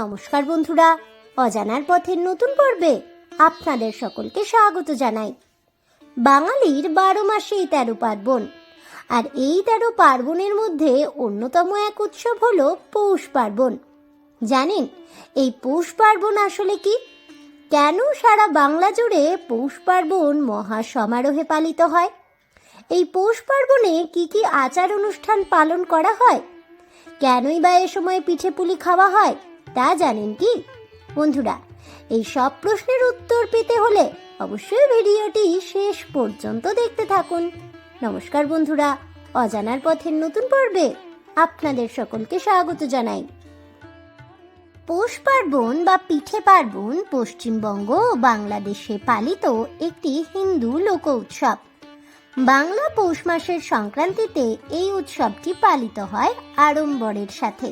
নমস্কার বন্ধুরা, অজানার পথের নতুন পর্বে আপনাদের সকলকে স্বাগত জানাই। বাঙালির বারো মাসেই তেরো পার্বণ, আর এই তেরো পার্বণের মধ্যে অন্যতম এক উৎসব হল পৌষ পার্বণ। জানেন, এই পৌষ পার্বণ আসলে কি? কেন সারা বাংলা জুড়ে পৌষ পার্বণ মহা সমারোহে পালিত হয়? এই পৌষ পার্বণে কি কি আচার অনুষ্ঠান পালন করা হয়? কেনই বা এ সময় পিঠে পুলি খাওয়া হয়? তা জানেন কি? বন্ধুরা, এই সব প্রশ্নের উত্তর পেতে হলে অবশ্যই ভিডিওটি শেষ পর্যন্ত দেখতে থাকুন। নমস্কার বন্ধুরা, অজানার পথের নতুন পর্বে আপনাদের সকলকে স্বাগত জানাই। পৌষ পার্বণ বা পিঠে পার্বণ পশ্চিমবঙ্গ ও বাংলাদেশে পালিত একটি হিন্দু লোক উৎসব। বাংলা পৌষ মাসের সংক্রান্তিতে এই উৎসবটি পালিত হয় আড়ম্বরের সাথে।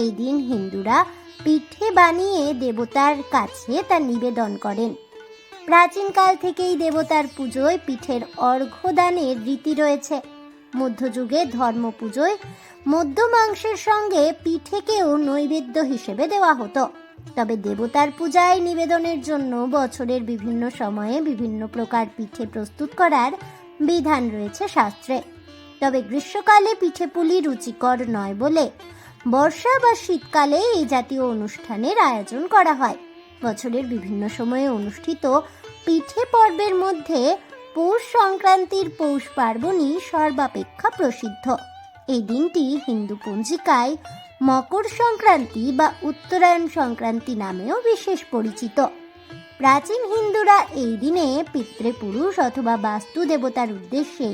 এই দিন হিন্দুরা পিঠে বানিয়ে দেবতার কাছে তা নিবেদন করেন। প্রাচীনকাল থেকেই দেবতার পুজোয় পিঠের অর্ঘ্যদানের রীতি রয়েছে। মধ্যযুগে ধর্ম পুজোয় মধ্য মাংসের সঙ্গে পিঠেকেও নৈবেদ্য হিসেবে দেওয়া হতো। তবে দেবতার পূজায় নিবেদনের জন্য বছরের বিভিন্ন সময়ে বিভিন্ন প্রকার পিঠে প্রস্তুত করার বিধান রয়েছে শাস্ত্রে। তবে গ্রীষ্মকালে পিঠে পুলি রুচিকর নয় বলে বর্ষা বা শীতকালে এই জাতীয় অনুষ্ঠানের আয়োজন করা হয়। বছরের বিভিন্ন সময়ে অনুষ্ঠিত পিঠে পর্বের মধ্যে পৌষ সংক্রান্তির পৌষ পার্বণই সর্বাপেক্ষা প্রসিদ্ধ। এই দিনটি হিন্দু পঞ্জিকায় মকর সংক্রান্তি বা উত্তরায়ণ সংক্রান্তি নামেও বিশেষ পরিচিত। প্রাচীন হিন্দুরা এই দিনে পিতৃপুরুষ অথবা বাস্তু দেবতার উদ্দেশ্যে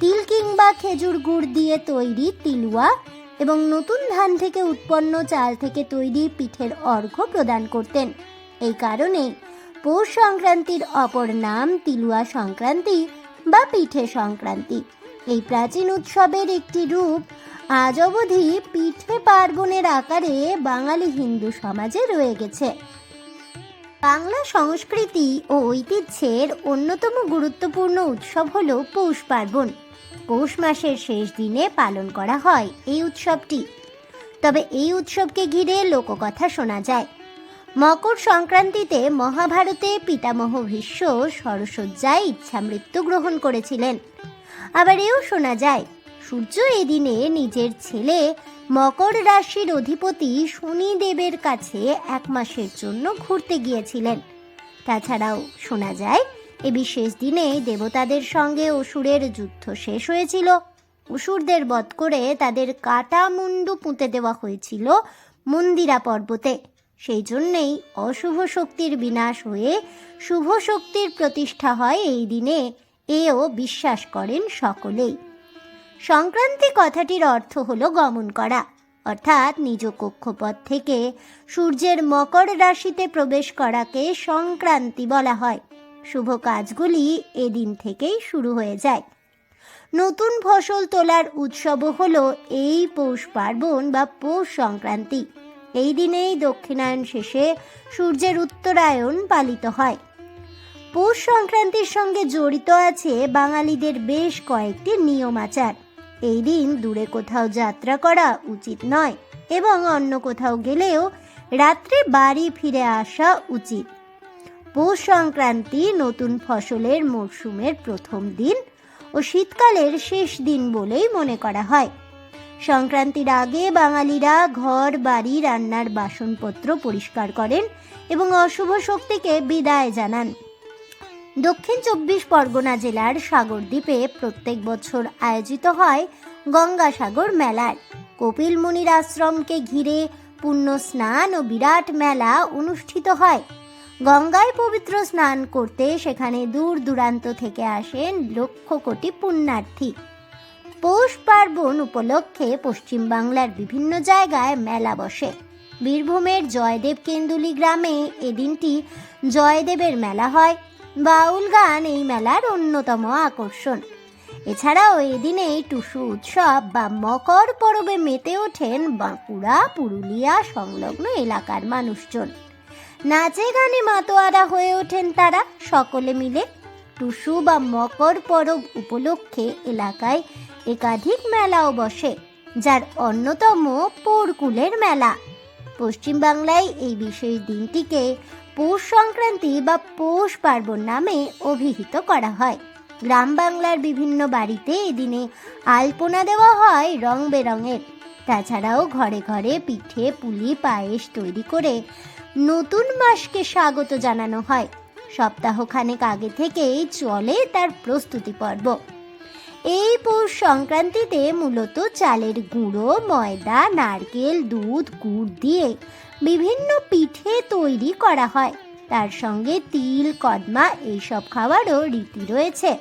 তিল কিংবা খেজুর গুড় দিয়ে তৈরি তিলুয়া এবং নতুন ধান থেকে উৎপন্ন চাল থেকে তৈরি পিঠের অর্ঘ্য প্রদান করতেন। এই কারণে পৌষ সংক্রান্তির অপর নাম তিলুয়া সংক্রান্তি বা পিঠে সংক্রান্তি। এই প্রাচীন উৎসবের একটি রূপ আজ অবধি পিঠে পার্বণের আকারে বাঙালি হিন্দু সমাজে রয়ে গেছে। বাংলা সংস্কৃতি ও ঐতিহ্যের অন্যতম গুরুত্বপূর্ণ উৎসব হল পৌষ পার্বণ। পৌষ মাসের শেষ দিনে পালন করা হয় এই উৎসবটি। তবে এই উৎসবকে ঘিরে লোককথা শোনা যায়। মকর সংক্রান্তিতে মহাভারতে পিতামহ ভীষ্ম সরসজ্জায় ইচ্ছা মৃত্যু গ্রহণ করেছিলেন। আবার এও শোনা যায়, সূর্য এদিনে নিজের ছেলে মকর রাশির অধিপতি শনিদেবের কাছে এক মাসের জন্য ঘুরতে গিয়েছিলেন। তাছাড়াও শোনা যায় এ বিশেষ দিনে দেবতাদের সঙ্গে অসুরের যুদ্ধ শেষ হয়েছিল। অসুরদের বধ করে তাদের কাটা মুন্ডু পুঁতে দেওয়া হয়েছিল মন্দিরা পর্বতে। সেই জন্যেই অশুভ শক্তির বিনাশ হয়ে শুভ শক্তির প্রতিষ্ঠা হয় এই দিনে, এও বিশ্বাস করেন সকলেই। সংক্রান্তি কথাটির অর্থ হলো গমন করা, অর্থাৎ নিজ কক্ষপথ থেকে সূর্যের মকর রাশিতে প্রবেশ করাকে সংক্রান্তি বলা হয়। শুভ কাজগুলি এদিন থেকেই শুরু হয়ে যায়। নতুন ফসল তোলার উৎসবও হলো এই পৌষ পার্বণ বা পৌষ সংক্রান্তি। এই দিনেই দক্ষিণায়ন শেষে সূর্যের উত্তরায়ণ পালিত হয়। পৌষ সংক্রান্তির সঙ্গে জড়িত আছে বাঙালিদের বেশ কয়েকটি নিয়ম আচার। এই দিন দূরে কোথাও যাত্রা করা উচিত নয় এবং অন্য কোথাও গেলেও রাত্রে বাড়ি ফিরে আসা উচিত। পৌষ সংক্রান্তি নতুন ফসলের মরশুমের প্রথম দিন ও শীতকালের শেষ দিন বলেই মনে করা হয়। সংক্রান্তির আগে বাঙালিরা ঘর, বাড়ি, রান্নার বাসনপত্র পরিষ্কার করেন এবং অশুভ শক্তিকে বিদায় জানান। দক্ষিণ চব্বিশ পরগনা জেলার সাগরদ্বীপে প্রত্যেক বছর আয়োজিত হয় গঙ্গাসাগর মেলার। কপিল মুনির আশ্রমকে ঘিরে পুণ্য স্নান ও বিরাট মেলা অনুষ্ঠিত হয়। গঙ্গায় পবিত্র স্নান করতে সেখানে দূর দূরান্ত থেকে আসেন লক্ষ কোটি পুণ্যার্থী। পৌষ পার্বণ উপলক্ষে পশ্চিমবাংলার বিভিন্ন জায়গায় মেলা বসে। বীরভূমের জয়দেব কেন্দুলি গ্রামে এদিনটি জয়দেবের মেলা হয়। বাউল গান এই মেলার অন্যতম আকর্ষণ। এছাড়াও এদিনেই টুসু উৎসব বা মকর পরবে মেতে ওঠেন বাঁকুড়া, পুরুলিয়া সংলগ্ন এলাকার মানুষজন। নাচে গানে মাতোয়ারা হয়ে ওঠেন তারা সকলে মিলে। টুসু বা মকর পরব উপলক্ষে এলাকায় একাধিক মেলাও বসে, যার অন্যতম পোরকুলের মেলা। পশ্চিমবাংলায় এই বিশেষ দিনটিকে পৌষ সংক্রান্তি বা পৌষ পার্বণ নামে অভিহিত করা হয়। গ্রাম বাংলার বিভিন্ন বাড়িতে এদিনে আলপনা দেওয়া হয় রং বেরঙের। তাছাড়াও ঘরে ঘরে পিঠে, পুলি, পায়েস তৈরি করে নতুন মাসকে স্বাগত জানানো হয়। সপ্তাহখানেক আগে থেকেই চলে তার প্রস্তুতি পর্ব। এই পৌষ সংক্রান্তিতে মূলত চালের গুঁড়ো, ময়দা, নারকেল, দুধ, গুড় দিয়ে বিভিন্ন পিঠে তৈরি করা হয়। তার সঙ্গে তিল, কদমা, এইসব খাওয়ারও রীতি রয়েছে।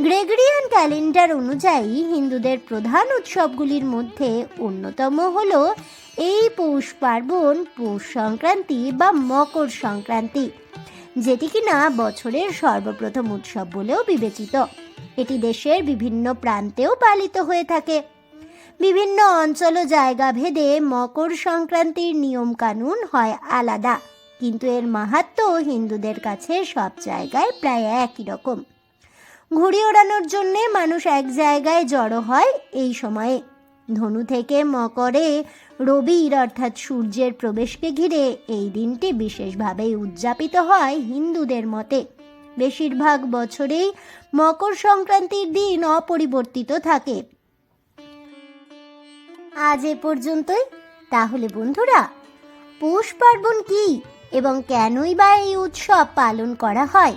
গ্রেগরিয়ান ক্যালেন্ডার অনুযায়ী হিন্দুদের প্রধান উৎসবগুলির মধ্যে অন্যতম হল এই পৌষ পার্বণ, পৌষ সংক্রান্তি বা মকর সংক্রান্তি, যেটি কিনা বছরের সর্বপ্রথম উৎসব বলেও বিবেচিত। এটি দেশের বিভিন্ন প্রান্তেও পালিত হয়ে থাকে। বিভিন্ন অঞ্চল ও জায়গা ভেদে মকর সংক্রান্তির নিয়ম কানুন হয় আলাদা, কিন্তু এর মাহাত্ম্য হিন্দুদের কাছে সব জায়গায় প্রায় একই রকম। ঘুড়ি ওড়ানোর জন্য মানুষ এক জায়গায় জড়ো হয় এই সময়ে। ধনু থেকে মকরে রবির অর্থাৎ সূর্যের প্রবেশকে ঘিরে এই দিনটি বিশেষভাবে উদযাপিত হয় হিন্দুদের মতে। বেশিরভাগ বছরেই মকর সংক্রান্তির দিন অপরিবর্তিত থাকে। আজ এ পর্যন্তই। তাহলে বন্ধুরা, পৌষ পার্বণ কি এবং কেনই বা এই উৎসব পালন করা হয়?